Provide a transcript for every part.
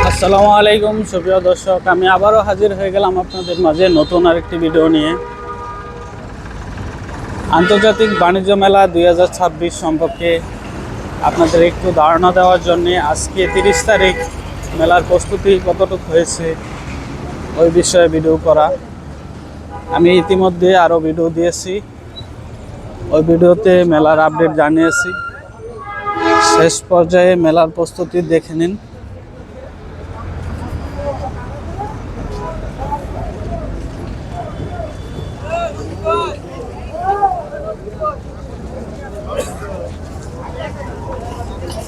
আসসালামু আলাইকুম, সুপ্রিয় দর্শক। আমি আবারও হাজির হয়ে গেলাম আপনাদের মাঝে নতুন আরেকটি ভিডিও নিয়ে। আন্তর্জাতিক বাণিজ্য মেলা দুই হাজার ছাব্বিশ সম্পর্কে আপনাদের একটু ধারণা দেওয়ার জন্য আজকে তিরিশ তারিখ মেলার প্রস্তুতি কতটুকু হয়েছে ওই বিষয়ে ভিডিও করা। আমি ইতিমধ্যে আরও ভিডিও দিয়েছি। ওই ভিডিওতে মেলার আপডেট জানিয়েছি। শেষ পর্যায়ে মেলার প্রস্তুতি দেখে নিন।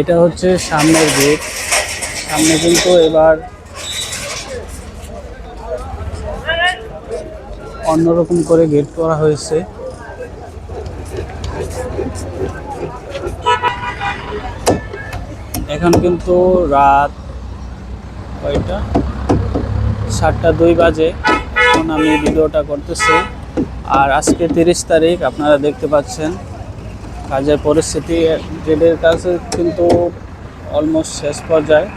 এটা হচ্ছে সামনের গেট সামনে কিন্তু এবার অন্যরকম করে গেট করা হয়েছে। এখন কিন্তু রাত কয়টা? সাতটা দুই বাজে। এখন আমি ভিডিওটা করতেছি। আর আজকে তিরিশ তারিখ, আপনারা দেখতে পাচ্ছেন। কাজের পরিস্থিতি গেটের কাছে কিন্তু অলমোস্ট শেষ পর্যায়ে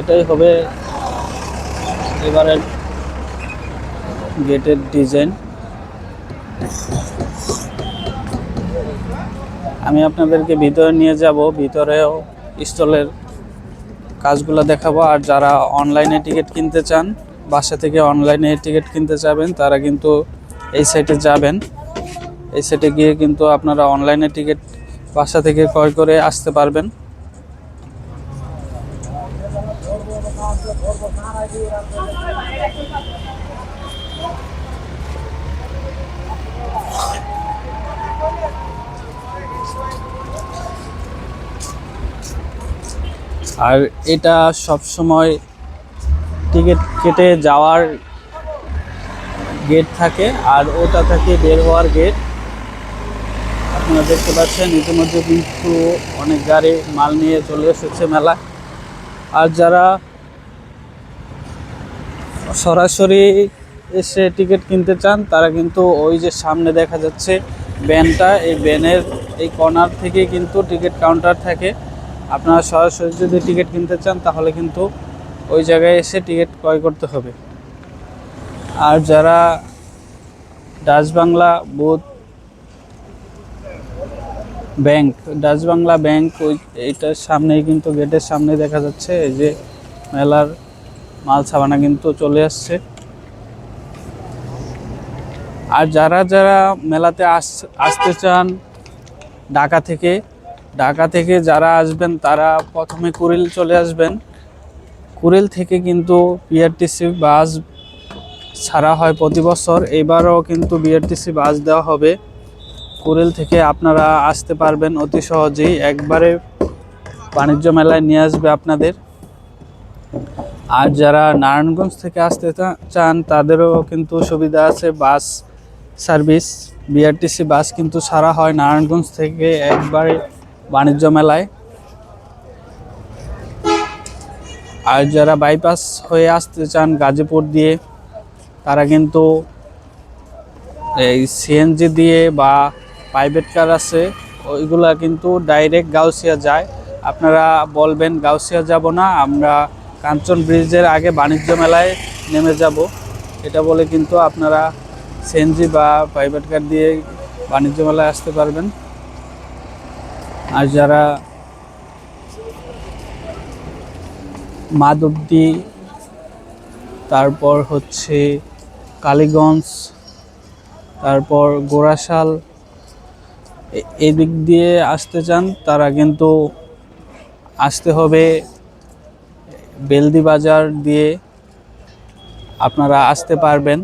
এটাই হবে এবারের গেটের ডিজাইন আমি আপনাদেরকে ভিতরে নিয়ে যাব, ভিতরেও স্টলের কাজগুলো দেখাবো। আর যারা অনলাইনে টিকিট কিনতে চান, বাসা থেকে অনলাইনে টিকিট কিনতে চাবেন তারা কিন্তু এই সাইটে যাবেন। এই সাইটে গিয়ে কিন্তু আপনারা অনলাইনে টিকিট বাসা থেকে ক্রয় করে আসতে পারবেন। আর এটা সব সময় টিকিট কেটে যাওয়ার গেট থাকে, আর ওটা থাকে বের হওয়ার গেট আপনারা দেখতে পাচ্ছেন, ইতিমধ্যে কিন্তু অনেক গাড়ি মাল নিয়ে চলে এসেছে মেলা। আর যারা সরাসরি এসে টিকিট কিনতে চান, তারা কিন্তু ওই যে সামনে দেখা যাচ্ছে ব্যানটা এই ব্যানের এই কর্নার থেকে কিন্তু টিকিট কাউন্টার থাকে। আপনারা সরাসরি যদি টিকিট কিনতে চান, তাহলে কিন্তু ওই জায়গায় এসে টিকিট ক্রয় করতে হবে। আর যারা Dutch Bangla booth bank, Dutch Bangla bank, ওই এইটার সামনেই কিন্তু গেটের সামনে দেখা যাচ্ছে, এই যে মেলার মাল ছাবানা কিন্তু চলে আসছে। আর যারা যারা মেলাতে আস, আসতে চান ঢাকা থেকে ঢাকা থেকে যারা আসবেন তারা প্রথমে কুড়িল চলে আসবেন। কুড়িল থেকে কিন্তু বিআরটিসি বাস ছাড়া হয় প্রতি বছর, এবারও কিন্তু বিআরটিসি বাস দেওয়া হবে। কুড়িল থেকে আপনারা আসতে পারবেন অতি সহজেই। একবারে বাণিজ্য মেলায় নিয়ে আসবে আপনাদের। আর যারা নারায়ণগঞ্জ থেকে আসতে চান, তাদেরও কিন্তু সুবিধা আছে। বাস সার্ভিস বিআরটিসি বাস কিন্তু সারা হয় নারায়ণগঞ্জ থেকে একবারে বাণিজ্য মেলায়। আর যারা বাইপাস হয়ে আসতে চান গাজীপুর দিয়ে, তারা কিন্তু এই সিএনজি দিয়ে বা প্রাইভেট কার আছে, ওইগুলা কিন্তু ডাইরেক্ট গাউসিয়া যায়। আপনারা বলবেন গাউসিয়া যাব না, আমরা কাঞ্চন ব্রিজের আগে বাণিজ্য মেলায় নেমে যাব। এটা বলে কিন্তু আপনারা সিএনজি বা প্রাইভেট কার দিয়ে বাণিজ্য মেলায় আসতে পারবেন। আর যারা মাধবদী, তারপর হচ্ছে কালীগঞ্জ, তারপর গোড়াশাল এদিক দিয়ে আসতে চান, তারা কিন্তু আসতে হবে বেলদি বাজার দিয়ে। আপনারা আসতে পারবেন।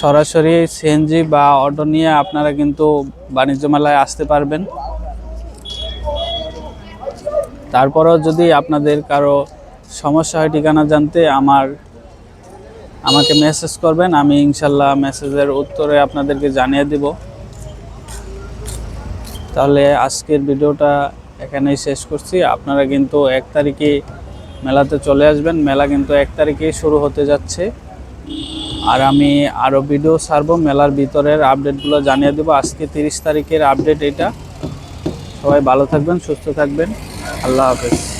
সরাসরি সিএনজি বা অটো নিয়ে আপনারা কিন্তু বাণিজ্য মেলায় আসতে পারবেন। তারপরেও যদি আপনাদের কারও সমস্যা হয় ঠিকানা জানতে, আমার, আমাকে মেসেজ করবেন, আমি ইনশাল্লাহ মেসেজের উত্তরে আপনাদেরকে জানিয়ে দেব। তাহলে আজকের ভিডিওটা এখানেই শেষ করছি। আপনারা কিন্তু এক তারিখে মেলাতে চলে আসবেন। মেলা কিন্তু এক তারিখেই শুরু হতে যাচ্ছে। আর আমি আরও ভিডিও ছাড়বো, মেলার ভিতরের আপডেটগুলো জানিয়ে দেবো। আজকে তিরিশ তারিখের আপডেট এটা। সবাই ভালো থাকবেন, সুস্থ থাকবেন। আল্লাহ হাফেজ।